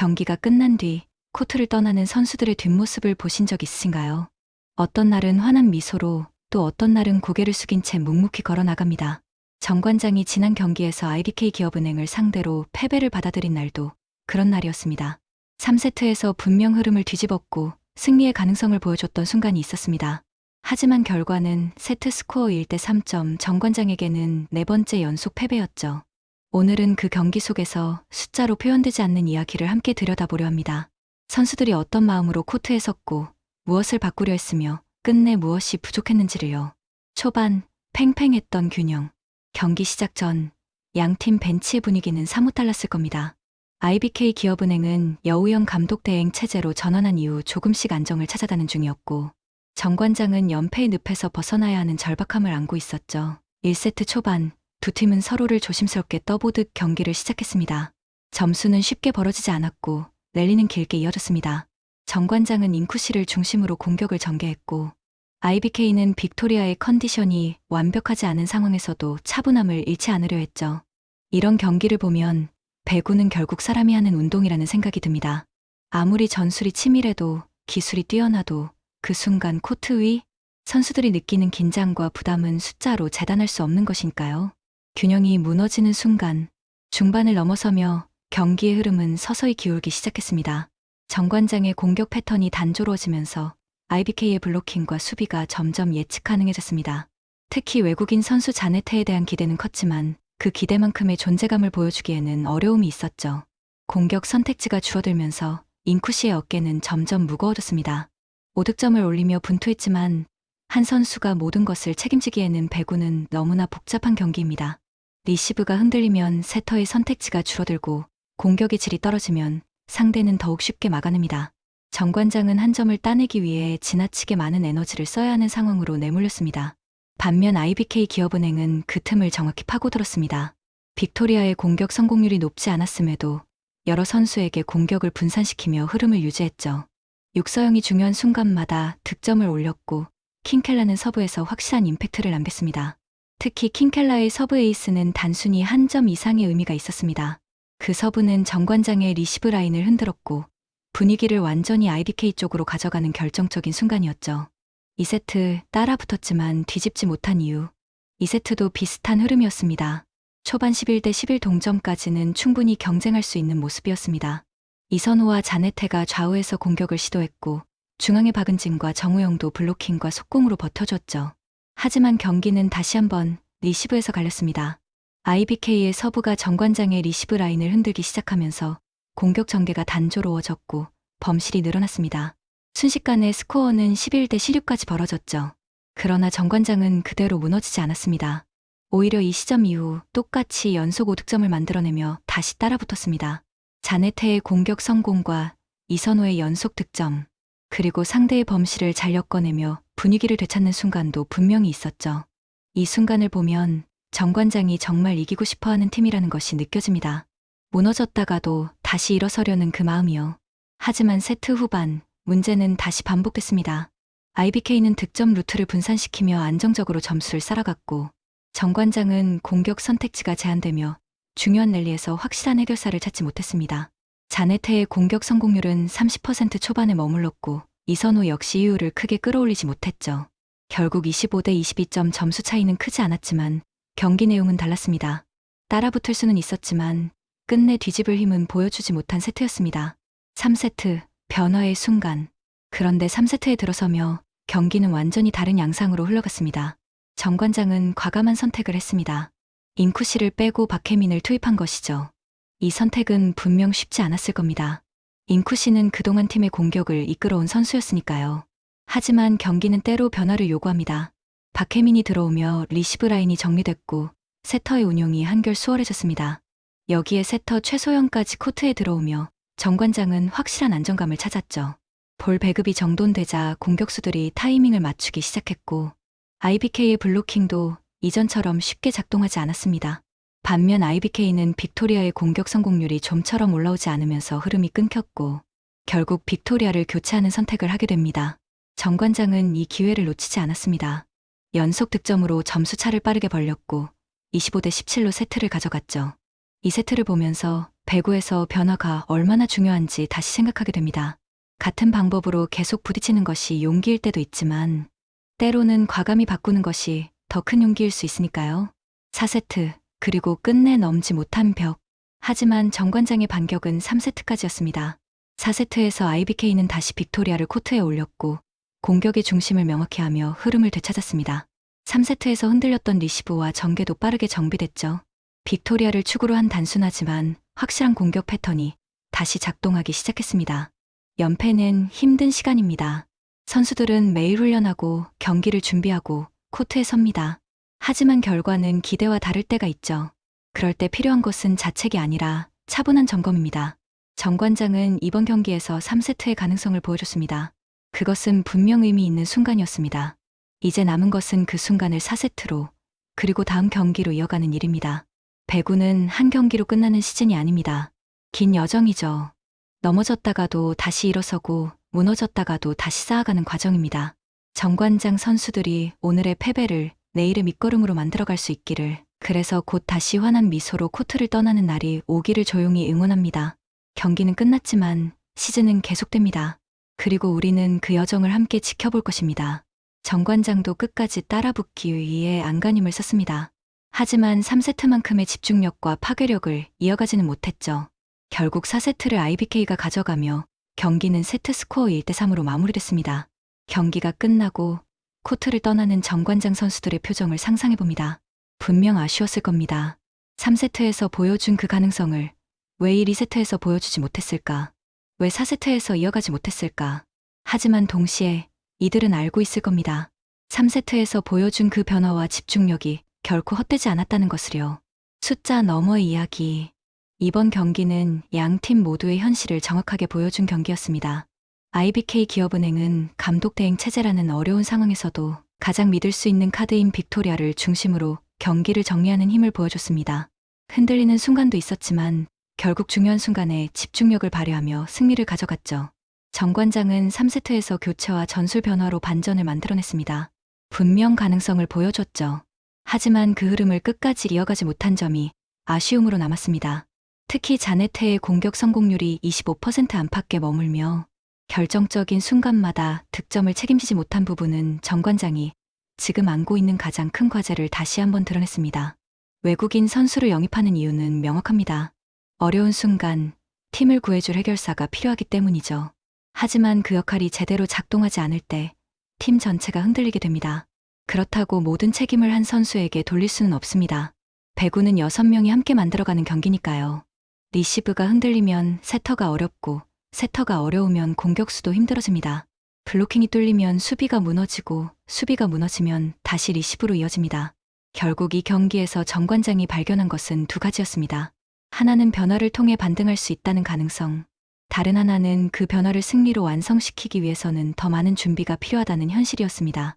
경기가 끝난 뒤 코트를 떠나는 선수들의 뒷모습을 보신 적 있으신가요? 어떤 날은 환한 미소로 또 어떤 날은 고개를 숙인 채 묵묵히 걸어 나갑니다. 정관장이 지난 경기에서 IBK 기업은행을 상대로 패배를 받아들인 날도 그런 날이었습니다. 3세트에서 분명 흐름을 뒤집었고 승리의 가능성을 보여줬던 순간이 있었습니다. 하지만 결과는 세트 스코어 1대 3점 정관장에게는 네 번째 연속 패배였죠. 오늘은 그 경기 속에서 숫자로 표현되지 않는 이야기를 함께 들여다보려 합니다. 선수들이 어떤 마음으로 코트에 섰고 무엇을 바꾸려 했으며 끝내 무엇이 부족했는지를요. 초반 팽팽했던 균형. 경기 시작 전 양팀 벤치의 분위기는 사뭇 달랐을 겁니다. IBK 기업은행은 여우영 감독 대행 체제로 전환한 이후 조금씩 안정을 찾아가는 중이었고 정관장은 연패의 늪에서 벗어나야 하는 절박함을 안고 있었죠. 1세트 초반 두 팀은 서로를 조심스럽게 떠보듯 경기를 시작했습니다. 점수는 쉽게 벌어지지 않았고 랠리는 길게 이어졌습니다. 정관장은 인쿠시를 중심으로 공격을 전개했고 IBK는 빅토리아의 컨디션이 완벽하지 않은 상황에서도 차분함을 잃지 않으려 했죠. 이런 경기를 보면 배구는 결국 사람이 하는 운동이라는 생각이 듭니다. 아무리 전술이 치밀해도 기술이 뛰어나도 그 순간 코트 위 선수들이 느끼는 긴장과 부담은 숫자로 재단할 수 없는 것이니까요. 균형이 무너지는 순간 중반을 넘어서며 경기의 흐름은 서서히 기울기 시작했습니다. 정관장의 공격 패턴이 단조로워지면서 IBK의 블로킹과 수비가 점점 예측 가능해졌습니다. 특히 외국인 선수 자네테에 대한 기대는 컸지만 그 기대만큼의 존재감을 보여주기에는 어려움이 있었죠. 공격 선택지가 줄어들면서 인쿠시의 어깨는 점점 무거워졌습니다. 5득점을 올리며 분투했지만 한 선수가 모든 것을 책임지기에는 배구는 너무나 복잡한 경기입니다. 리시브가 흔들리면 세터의 선택지가 줄어들고 공격의 질이 떨어지면 상대는 더욱 쉽게 막아냅니다. 정관장은 한 점을 따내기 위해 지나치게 많은 에너지를 써야 하는 상황으로 내몰렸습니다. 반면 IBK 기업은행은 그 틈을 정확히 파고들었습니다. 빅토리아의 공격 성공률이 높지 않았음에도 여러 선수에게 공격을 분산시키며 흐름을 유지했죠. 육서영이 중요한 순간마다 득점을 올렸고 킹켈라는 서브에서 확실한 임팩트를 남겼습니다. 특히 킹켈라의 서브 에이스는 단순히 한 점 이상의 의미가 있었습니다. 그 서브는 정관장의 리시브 라인을 흔들었고 분위기를 완전히 IBK 쪽으로 가져가는 결정적인 순간이었죠. 2세트 따라 붙었지만 뒤집지 못한 이유. 2세트도 비슷한 흐름이었습니다. 초반 11대 11 동점까지는 충분히 경쟁할 수 있는 모습이었습니다. 이선호와 자네테가 좌우에서 공격을 시도했고 중앙의 박은진과 정우영도 블로킹과 속공으로 버텨줬죠. 하지만 경기는 다시 한번 리시브에서 갈렸습니다. IBK의 서브가 정관장의 리시브 라인을 흔들기 시작하면서 공격 전개가 단조로워졌고 범실이 늘어났습니다. 순식간에 스코어는 11대 16까지 벌어졌죠. 그러나 정관장은 그대로 무너지지 않았습니다. 오히려 이 시점 이후 똑같이 연속 5득점을 만들어내며 다시 따라붙었습니다. 자네테의 공격 성공과 이선호의 연속 득점, 그리고 상대의 범실을 잘 엮어내며 분위기를 되찾는 순간도 분명히 있었죠. 이 순간을 보면 정관장이 정말 이기고 싶어 하는 팀이라는 것이 느껴집니다. 무너졌다가도 다시 일어서려는 그 마음이요. 하지만 세트 후반, 문제는 다시 반복됐습니다. IBK는 득점 루트를 분산시키며 안정적으로 점수를 쌓아갔고, 정관장은 공격 선택지가 제한되며 중요한 랠리에서 확실한 해결사를 찾지 못했습니다. 자네테의 공격 성공률은 30% 초반에 머물렀고, 이선호 역시 이유를 크게 끌어올리지 못했죠. 결국 25대 22점 점수 차이는 크지 않았지만 경기 내용은 달랐습니다. 따라붙을 수는 있었지만 끝내 뒤집을 힘은 보여주지 못한 세트였습니다. 3세트 변화의 순간. 그런데 3세트에 들어서며 경기는 완전히 다른 양상으로 흘러갔습니다. 정관장은 과감한 선택을 했습니다. 인쿠시를 빼고 박혜민을 투입한 것이죠. 이 선택은 분명 쉽지 않았을 겁니다. 인쿠시는 그동안 팀의 공격을 이끌어온 선수였으니까요. 하지만 경기는 때로 변화를 요구합니다. 박혜민이 들어오며 리시브 라인이 정리됐고 세터의 운용이 한결 수월해졌습니다. 여기에 세터 최소영까지 코트에 들어오며 정관장은 확실한 안정감을 찾았죠. 볼 배급이 정돈되자 공격수들이 타이밍을 맞추기 시작했고 IBK의 블로킹도 이전처럼 쉽게 작동하지 않았습니다. 반면 IBK는 빅토리아의 공격 성공률이 좀처럼 올라오지 않으면서 흐름이 끊겼고 결국 빅토리아를 교체하는 선택을 하게 됩니다. 정관장은 이 기회를 놓치지 않았습니다. 연속 득점으로 점수 차를 빠르게 벌렸고 25대 17로 세트를 가져갔죠. 이 세트를 보면서 배구에서 변화가 얼마나 중요한지 다시 생각하게 됩니다. 같은 방법으로 계속 부딪히는 것이 용기일 때도 있지만 때로는 과감히 바꾸는 것이 더 큰 용기일 수 있으니까요. 4세트, 그리고 끝내 넘지 못한 벽. 하지만 정관장의 반격은 3세트까지였습니다. 4세트에서 IBK는 다시 빅토리아를 코트에 올렸고 공격의 중심을 명확히 하며 흐름을 되찾았습니다. 3세트에서 흔들렸던 리시브와 전개도 빠르게 정비됐죠. 빅토리아를 축으로 한 단순하지만 확실한 공격 패턴이 다시 작동하기 시작했습니다. 연패는 힘든 시간입니다. 선수들은 매일 훈련하고 경기를 준비하고 코트에 섭니다. 하지만 결과는 기대와 다를 때가 있죠. 그럴 때 필요한 것은 자책이 아니라 차분한 점검입니다. 정관장은 이번 경기에서 3세트의 가능성을 보여줬습니다. 그것은 분명 의미 있는 순간이었습니다. 이제 남은 것은 그 순간을 4세트로 그리고 다음 경기로 이어가는 일입니다. 배구는 한 경기로 끝나는 시즌이 아닙니다. 긴 여정이죠. 넘어졌다가도 다시 일어서고 무너졌다가도 다시 쌓아가는 과정입니다. 정관장 선수들이 오늘의 패배를 내일의 밑거름으로 만들어갈 수 있기를 그래서 곧 다시 환한 미소로 코트를 떠나는 날이 오기를 조용히 응원합니다. 경기는 끝났지만 시즌은 계속됩니다. 그리고 우리는 그 여정을 함께 지켜볼 것입니다. 정관장도 끝까지 따라붙기 위해 안간힘을 썼습니다. 하지만 3세트만큼의 집중력과 파괴력을 이어가지는 못했죠. 결국 4세트를 IBK가 가져가며 경기는 세트 스코어 1대3으로 마무리됐습니다. 경기가 끝나고 코트를 떠나는 정관장 선수들의 표정을 상상해봅니다. 분명 아쉬웠을 겁니다. 3세트에서 보여준 그 가능성을 왜 1, 2세트에서 보여주지 못했을까? 왜 4세트에서 이어가지 못했을까? 하지만 동시에 이들은 알고 있을 겁니다. 3세트에서 보여준 그 변화와 집중력이 결코 헛되지 않았다는 것을요. 숫자 너머의 이야기. 이번 경기는 양 팀 모두의 현실을 정확하게 보여준 경기였습니다. IBK 기업은행은 감독 대행 체제라는 어려운 상황에서도 가장 믿을 수 있는 카드인 빅토리아를 중심으로 경기를 정리하는 힘을 보여줬습니다. 흔들리는 순간도 있었지만 결국 중요한 순간에 집중력을 발휘하며 승리를 가져갔죠. 정관장은 3세트에서 교체와 전술 변화로 반전을 만들어냈습니다. 분명 가능성을 보여줬죠. 하지만 그 흐름을 끝까지 이어가지 못한 점이 아쉬움으로 남았습니다. 특히 자네테의 공격 성공률이 25% 안팎에 머물며 결정적인 순간마다 득점을 책임지지 못한 부분은 정관장이 지금 안고 있는 가장 큰 과제를 다시 한번 드러냈습니다. 외국인 선수를 영입하는 이유는 명확합니다. 어려운 순간 팀을 구해줄 해결사가 필요하기 때문이죠. 하지만 그 역할이 제대로 작동하지 않을 때 팀 전체가 흔들리게 됩니다. 그렇다고 모든 책임을 한 선수에게 돌릴 수는 없습니다. 배구는 6명이 함께 만들어가는 경기니까요. 리시브가 흔들리면 세터가 어렵고 세터가 어려우면 공격수도 힘들어집니다. 블로킹이 뚫리면 수비가 무너지고 수비가 무너지면 다시 리시브로 이어집니다. 결국 이 경기에서 정관장이 발견한 것은 두 가지였습니다. 하나는 변화를 통해 반등할 수 있다는 가능성, 다른 하나는 그 변화를 승리로 완성시키기 위해서는 더 많은 준비가 필요하다는 현실이었습니다.